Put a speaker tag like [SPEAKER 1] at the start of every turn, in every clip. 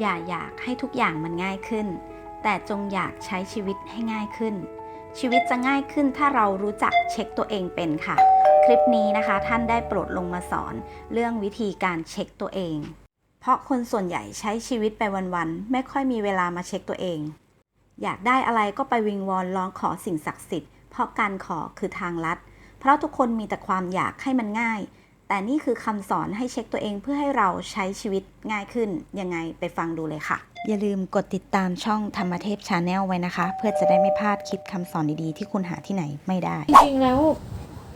[SPEAKER 1] อย่าอยากให้ทุกอย่างมันง่ายขึ้น แต่จงอยากใช้ชีวิตให้ง่ายขึ้น ชีวิตจะง่ายขึ้นถ้าเรารู้จักเช็คตัวเองเป็นค่ะ คลิปนี้นะคะท่านได้โปรดลงมาสอนเรื่องวิธีการเช็คตัวเอง เพราะคนส่วนใหญ่ใช้ชีวิตไปวันๆ ไม่ค่อยมีเวลามาเช็คตัวเอง อยากได้อะไรก็ไปวิงวอนร้องขอสิ่งศักดิ์สิทธิ์ เพราะการขอคือทางลัด เพราะทุกคนมีแต่ความอยากให้มันง่าย แต่นี่คือคำสอนให้เช็คตัวเองเพื่อให้เราใช้ชีวิตง่ายขึ้น ยังไงไปฟังดูเลยค่ะ อย่าลืมกดติดตามช่องธรรมเทพชาแนลไว้นะคะ เพื่อจะได้ไม่พลาดคลิปคำสอนดีๆ ที่คุณหาที่ไหนไม่ได้
[SPEAKER 2] จริงๆแล้ว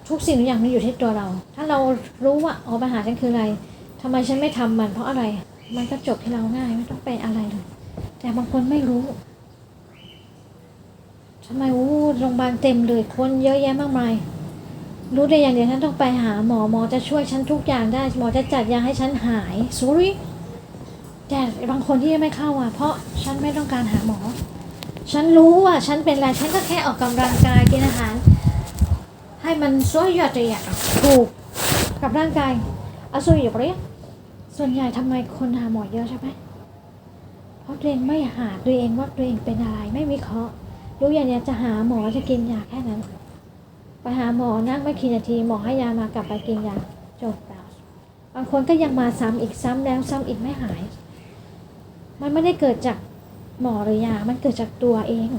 [SPEAKER 2] ทุกสิ่งทุกอย่างมันอยู่ที่ตัวเรา ถ้าเรารู้ว่าอ๋อปัญหาฉันคืออะไรทำไมฉันไม่ทำมันเพราะอะไร มันก็จบที่เราง่ายไม่ต้องไปอะไรเลย แต่บางคนไม่รู้ทำไมอู้โรงพยาบาลเต็มเลยคนเยอะแยะมากมาย รู้ได้อย่างเดียวฉันต้องไปหาหมอหมอจะช่วยฉันทุกอย่างได้หมอจะจัดยาให้ฉันหาย sorry แต่บางคนที่ยังไม่เข้าอะ เพราะฉันไม่ต้องการหาหมอ ฉันรู้ว่าฉันเป็นอะไรฉันก็แค่ออกกำลังกายกินอาหาร ให้มันสวยยอดเรียถูกกับร่างกายอาสวยอยู่เรียส่วนใหญ่ทำไมคนหาหมอเยอะใช่ไหมเพราะตัวเองไม่หาตัวเองว่าตัวเองเป็นอะไรไม่วิเคราะห์รู้อย่างเนี้ยจะหาหมอจะกินยาแค่นั้น ไปหาหมอนั่งไม่กี่นาทีหมอให้ยามากลับไปกินยาจบแล้วบางคนก็ยังมาซ้ำอีกซ้ำแล้วซ้ำอีกไม่หาย มันไม่ได้เกิดจากหมอหรือยา มันเกิดจากตัวเอง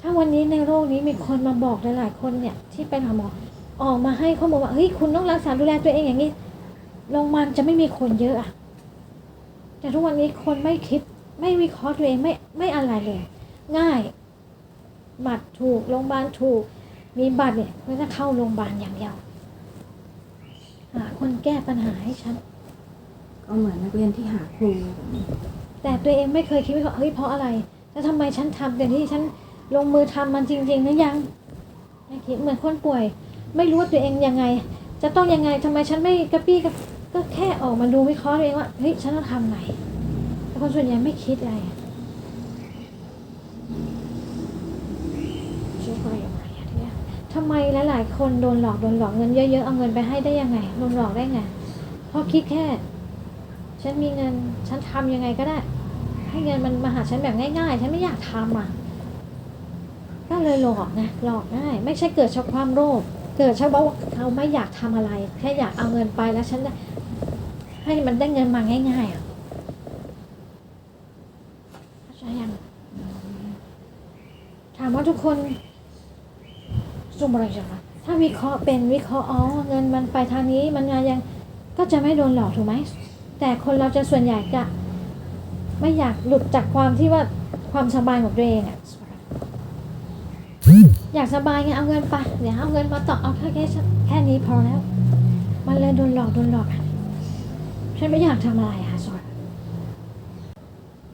[SPEAKER 2] ถ้าวันนี้ในโลกนี้มีคนมาบอกหลายๆคนเนี่ย ที่เป็นหาหมอออกมาให้ข้อมูลว่าเฮ้ยคุณต้องรักษาดูแลตัวเองอย่างนี้โรงพยาบาลจะไม่มีคนเยอะอะแต่ทุกวันนี้คนไม่คิดไม่วิเคราะห์ตัวเองไม่ไม่อะไรเลย ง่ายบัตรถูกโรงพยาบาลถูก มีบัตรเนี่ยก็จะเข้าโรงพยาบาลอย่างเดียวหาคนแก้ปัญหาให้ฉัน
[SPEAKER 3] ก็เหมือนนักเรียนที่หาครูแบบนี้
[SPEAKER 2] แต่ตัวเองไม่เคยคิดว่าเฮ้ยเพราะอะไร แล้วทำไมฉันทำแต่ที่ฉันลงมือทำมันจริงๆหรือยังไม่คิดเหมือนคนป่วย ไม่รู้ว่าตัวเองยังไง จะต้องยังไงทำไมฉันไม่กระปี้กระก็แค่ออกมาดูวิเคราะห์ตัวเองว่าเฮ้ยฉันต้องทำไงแต่คนส่วนใหญ่ไม่คิดอะไรอะช่วยอะไรอย่างไรอะเนี่ย ทำไมหลาย ๆ คนโดนหลอกโดนหลอกเงินเยอะ ๆ เอาเงินไปให้ได้ยังไงโดนหลอกได้ไงเพราะคิดแค่ ฉันมีเงินฉันทำยังไงก็ได้ ให้เงินมันมาหาฉันแบบง่าย ๆ ฉันไม่อยากทำอะก็เลยหลอกนะหลอกง่ายไม่ใช่เกิดจากความโลภเกิดเฉพาะว่าเขาไม่อยากทำอะไร แค่อยากเอาเงินไปแล้วฉันให้มันได้เงินมาง่ายๆอะเข้าใจยังถามว่าทุกคน สมบูรจังวะถ้าวิเคราะห์เป็นวิเคราะห์อ๋อเงินมันไปทางนี้มันมายังก็จะไม่โดนหลอกถูกไหมแต่คนเราจะส่วนใหญ่จะไม่อยากหลุดจากความที่ว่าความสบายของตัวเองอะอยากสบายไงเอาเงินไปเดี๋ยวเอาเงินมาต่อเอาแค่แค่แค่นี้พอแล้ว มันเลยโดนหลอกโดนหลอกอะฉันไม่อยากทำอะไรอะสอน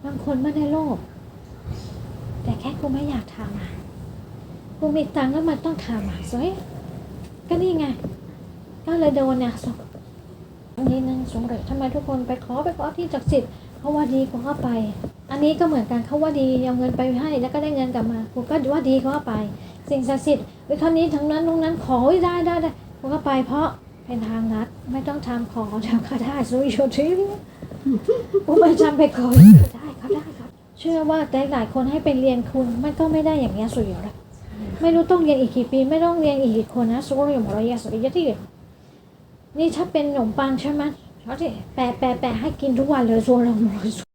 [SPEAKER 2] บางคนไม่ได้โลภแต่แค่กูไม่อยากทำอะ กูมีตังค์แล้วมันต้องทำอะสวยก็นี่ไง ก็เลยโดนเนี่ยสอนอันนี้นั่งสงสัยทำไมทุกคนไปขอไปขอที่จักดิ์สิทธิ์เขาว่าดีก็เข้าไป อันนี้ก็เหมือนกันเขาว่าดีเอาเงินไปให้แล้วก็ได้เงินกลับมากูก็ว่าดีก็เข้าไป สิ่งศักดิ์สิทธิ์วิคำนี้ทั้งนั้นตรงนั้นขอได้ได้ได้กูก็ไป เพราะเป็นทางลัดไม่ต้องทำขอเดี๋ยวก็ได้สุยโชทิกูไม่จำไปขอก็ได้ก็ได้ครับ เชื่อว่าแต่หลายคนให้ไปเรียนคุณมันก็ไม่ได้อย่างเงี้ยสุดยอดเลย ไม่รู้ต้องเรียนอีกกี่ปี ไม่ต้องเรียนอีกกี่คนนะสุดยอดหมดเลยสุดยอดที่นี่ถ้าเป็นขนมปังใช่ไหมเขาจะแปะแปะแปะให้กินทุกวันเลยโซนเราหมด